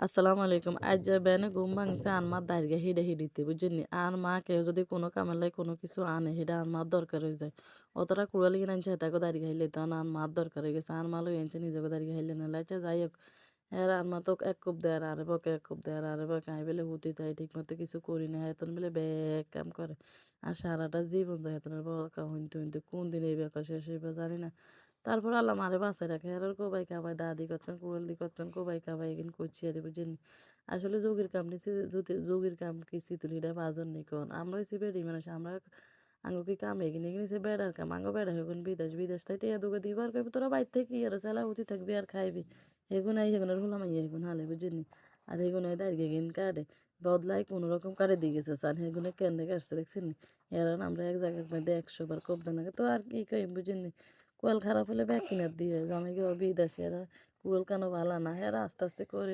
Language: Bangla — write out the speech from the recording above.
আসসালামু আলাইকুম। আজ বেনে ঘুম ভাঙছে আর মার দাঁড়িয়ে হিডে হিডিতে বুঝছেন আর মা কেউ যদি কোনো কামের লাগে কোনো কিছু আনে, সেটা আর মার দরকার হয়ে যায়। অতটা কুড়ালি কিনে আনছে তাকে দাঁড়িয়ে খাইলে তখন আর মার দরকার হয়ে গেছে। আর মা লই আনছে নিজেকে দাঁড়িয়ে খাইলে না লাইছে যাই হোক এর আর মা তো এক কুপ দেয়, আর বকে এক কুপ দেয়, আর বকে আমি বলে হুতি, তাই ঠিক মতো কিছু করি না। হেতন বলে ব্যাগ কাম করে। আর সারাটা জীবন দেয় এতনের বকা হইতে হইতে কোন দিন এই বেকা শেষ হইবে জানি না। তারপর আল্লাহ মারে বাঁচাই রাখে। আর কোবাই কাবাই দাদি কতক্ষণ কুড়াল দি কতক্ষণ কোবাই কাবাই এখানে করছি আর বুঝেনি আসলে যোগের কাম নিছি যোগীর কাম কি হিডা বাজন নেই কোন। আমরা হইছি বেড়ি মানুষ, আমরা আঙ্গো কি কাম এগিয়ে এগিয়ে সে বেড়ার কাম, আঙ্গো বেড়া হয়ে বিদেশ বিদেশ তাই টিয়া দুগে দিবার কইবি, তোরা বাইর থেকে, আর চালা উঠি থাকবি, আর খাইবি। এগুন আই এগুনের হলাম আই এগুন হালে বুঝিনি আর এগুন আই দাঁড়িয়ে গিন কাটে বদলাই কোনো রকম কাটে দিয়ে গেছে সান এগুনে কেন কাটছে দেখছেন এরা আমরা এক জায়গার মধ্যে একশো বার কবদান লাগে তো আর কি কই বুঝিনি কোয়াল খারাপ হলে ব্যাগ কিনার দিয়ে জামাই গিয়ে বিদেশি এরা কুড়াল কেন ভালো না? এরা আস্তে আস্তে করে